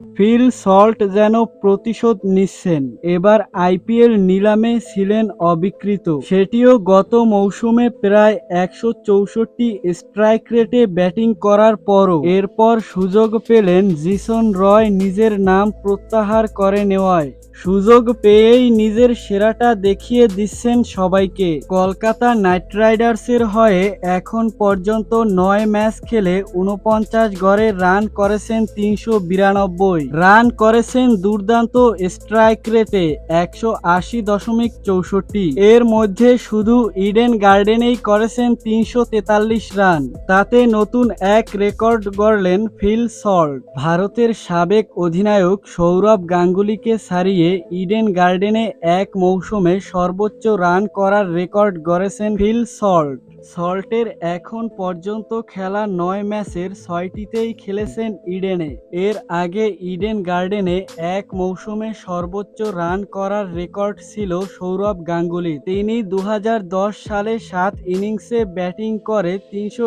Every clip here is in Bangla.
ফিল সল্ট যেন প্রতিশোধ নিচ্ছেন। এবার আইপিএল নিলামে ছিলেন অবিকৃত। সেটিও গত মৌসুমে প্রায় একশো চৌষট্টি স্ট্রাইক রেটে ব্যাটিং করার পরও। এরপর সুযোগ পেলেন জিসন রয় নিজের নাম প্রত্যাহার করে নেওয়ায়। সুযোগ পেয়েই নিজের সেরাটা দেখিয়ে দিচ্ছেন সবাইকে। কলকাতা নাইট রাইডার্সের হয়ে এখন পর্যন্ত নয় ম্যাচ খেলে উনপঞ্চাশ গড়ে রান করেছেন তিনশো বিরানব্বই। রান করেছেন দুর্দান্ত স্ট্রাইক রেটে একশো আশি দশমিক চৌষট্টি। এর মধ্যে শুধু ইডেন গার্ডেনেই করেছেন তিনশো তেতাল্লিশ রান। তাতে নতুন এক রেকর্ড গড়লেন ফিল সল্ট। ভারতের সাবেক অধিনায়ক সৌরভ গাঙ্গুলিকে ছাড়িয়ে ইডেন গার্ডেনে এক মৌসুমে সর্বোচ্চ রান করার রেকর্ড গড়েছেন ফিল সল্ট। সল্টের এখন পর্যন্ত খেলা নয় ম্যাচের ছয়টিতেই খেলেছেন ইডেনে। এর আগে ইডেন গার্ডেনে এক মৌসুমে সর্বোচ্চ রান করার রেকর্ড ছিল সৌরভ গাঙ্গুলি। তিনি দু হাজার দশ সালে সাত ইনিংসে ব্যাটিং করে তিনশো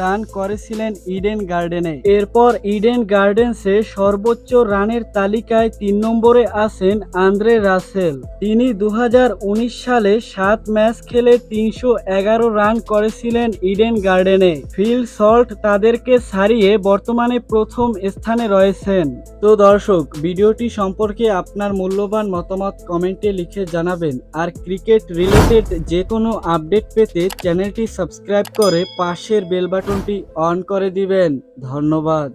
রান করেছিলেন ইডেন গার্ডেনে। এরপর ইডেন গার্ডেন্সে সর্বোচ্চ রানের তালিকায় তিন নম্বরে আছেন আন্দ্রে রাসেল। তিনি দু হাজার উনিশ সালে সাত ম্যাচ খেলে তিনশো এগারো রান করেছিলেন ইডেন গার্ডেনে। ফিল সল্ট তাদেরকে ছাড়িয়ে বর্তমানে প্রথম স্থানে রয়েছেন তো দর্শক, ভিডিওটি সম্পর্কে আপনার মূল্যবান মতামত কমেন্টে লিখে জানাবেন। আর ক্রিকেট রিলেটেড যে কোনো আপডেট পেতে চ্যানেলটি সাবস্ক্রাইব করে পাশের বেল বাটনটি অন করে দিবেন। ধন্যবাদ।